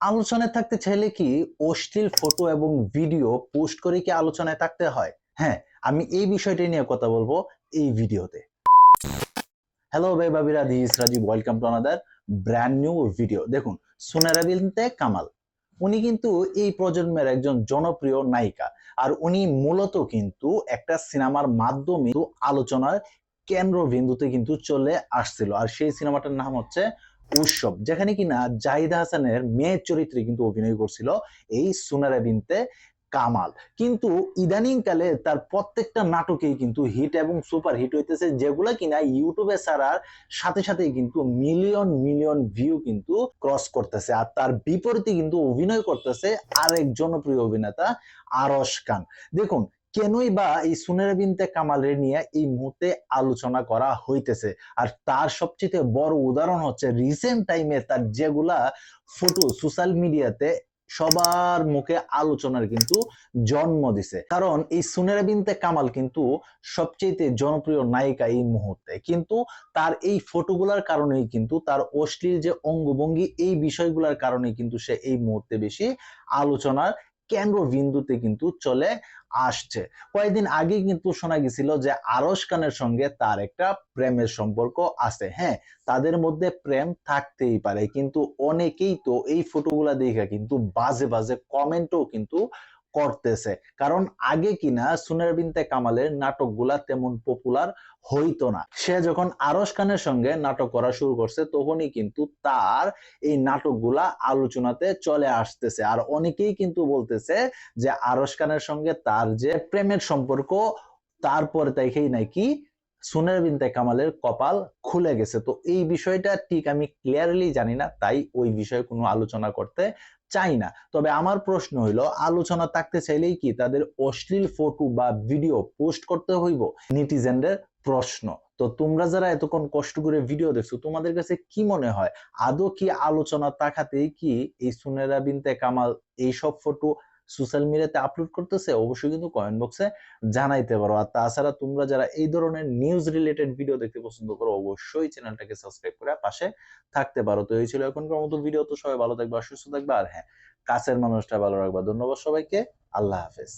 আলোচনায় থাকতে চাইলে কি অশ্লীল ফটো এবং ভিডিও পোস্ট করে কি আলোচনায় থাকতে হয়? হ্যাঁ আমি এই বিষয়টা নিয়ে কথা বলব এই ভিডিওতে। হ্যালো ভাই বাবিরা this Rajiv welcome to another brand new video দেখুন, সুনেরা বিনতে কামাল। উনি কিন্তু এই প্রজন্মের একজন জনপ্রিয় নায়িকা। আর উনি মূলত কিন্তু একটা সিনেমার মাধ্যমে আলোচনার কেন্দ্রবিন্দুতে কিন্তু চলে আসছিল। আর সেই সিনেমাটার নাম হচ্ছে উৎসব, যেখানে কিনা জাহিদা হাসানের মেয়ের চরিত্রে কিন্তু অভিনয় করছিল এই সুনারা বিনতে কামাল। কিন্তু ইদানিং কালে তার প্রত্যেকটা নাটকেই কিন্তু হিট এবং সুপার হিট হইতেছে, যেগুলো কিনা ইউটিউবে ছাড়ার সাথে সাথে কিন্তু মিলিয়ন মিলিয়ন ভিউ কিন্তু ক্রস করতেছে। আর তার বিপরীতে কিন্তু অভিনয় করতেছে আরেক জনপ্রিয় অভিনেতা আরশ খান। দেখুন কেনই বা এই সুনের বিনতে কামালের নিয়ে এই মুহূর্তে আলোচনা করা হইতেছে। আর তার সবচেয়ে বড় উদাহরণ হচ্ছে রিসেন্ট টাইমে তার যেগুলা ফটো সোশ্যাল মিডিয়াতে সবার মুখে আলোচনার কিন্তু জন্ম দিছে। কারণ এই সুনেরা বিনতে কামাল কিন্তু সবচেয়ে জনপ্রিয় নায়িকা এই মুহূর্তে। কিন্তু তার এই ফটোগুলার কারণেই কিন্তু তার অশ্লীল যে অঙ্গভঙ্গি এই বিষয়গুলোর কারণে কিন্তু সে এই মুহূর্তে বেশি আলোচনার কেন্দ্রবিন্দুতে কিন্তু চলে আসছে। কয়েকদিন আগে কিন্তু শোনা গেছিল যে আরশ খানের সঙ্গে তার একটা প্রেমের সম্পর্ক আছে। হ্যাঁ তাদের মধ্যে প্রেম থাকতেই পারে, কিন্তু অনেকেই তো এই ফটোগুলা দেখে কিন্তু বাজে বাজে কমেন্টও কিন্তু করতেছে। কারণ আগে কিনা সুনের বিনতে কামালের নাটকগুলা তেমন পপুলার হইতো না। সে যখন আরস খানের সঙ্গে নাটক করা শুরু করছে, তখনই কিন্তু তার এই নাটকগুলা আলোচনাতে চলে আসতেছে। আর অনেকেই কিন্তু বলতেছে যে আরস খানের সঙ্গে তার যে প্রেমের সম্পর্ক, তারপরে তাইকেই নাকি সুনের বিনতে কামালের কপাল খুলে গেছে। তো এই বিষয়টা ঠিক আমি ক্লিয়ারলি জানি না, তাই ওই বিষয়ে কোনো আলোচনা করতে চাই না। তবে আমার প্রশ্ন হইল, আলোচনা থাকতে চাইলেই কি তাদের অশ্লীল ফটো বা ভিডিও পোস্ট করতে হইব? নিটিজেনদের প্রশ্ন। তো তোমরা যারা এতক্ষণ কষ্ট করে ভিডিও দেখছ, তোমাদের কাছে কি মনে হয়? আদৌ কি আলোচনা তাকাতেই কি এই সুনেরা বিনতে কামাল এইসব ফটো সোশ্যাল মিডিয়াতে আপলোড করতেছে, অবশ্যই কিন্তু কমেন্ট বক্সে জানাইতে পারো। আর তাছাড়া তোমরা যারা এই ধরনের নিউজ রিলেটেড ভিডিও দেখতে পছন্দ করো, অবশ্যই চ্যানেলটাকে সাবস্ক্রাইব করে পাশে থাকতে পারো। তো এই ছিল এখনকার মতো ভিডিও তো সবাই ভালো থাকবে আর সুস্থ থাকবে, আর হ্যাঁ কাছের মানুষটা ভালো রাখবা। ধন্যবাদ সবাইকে, আল্লাহ হাফেজ।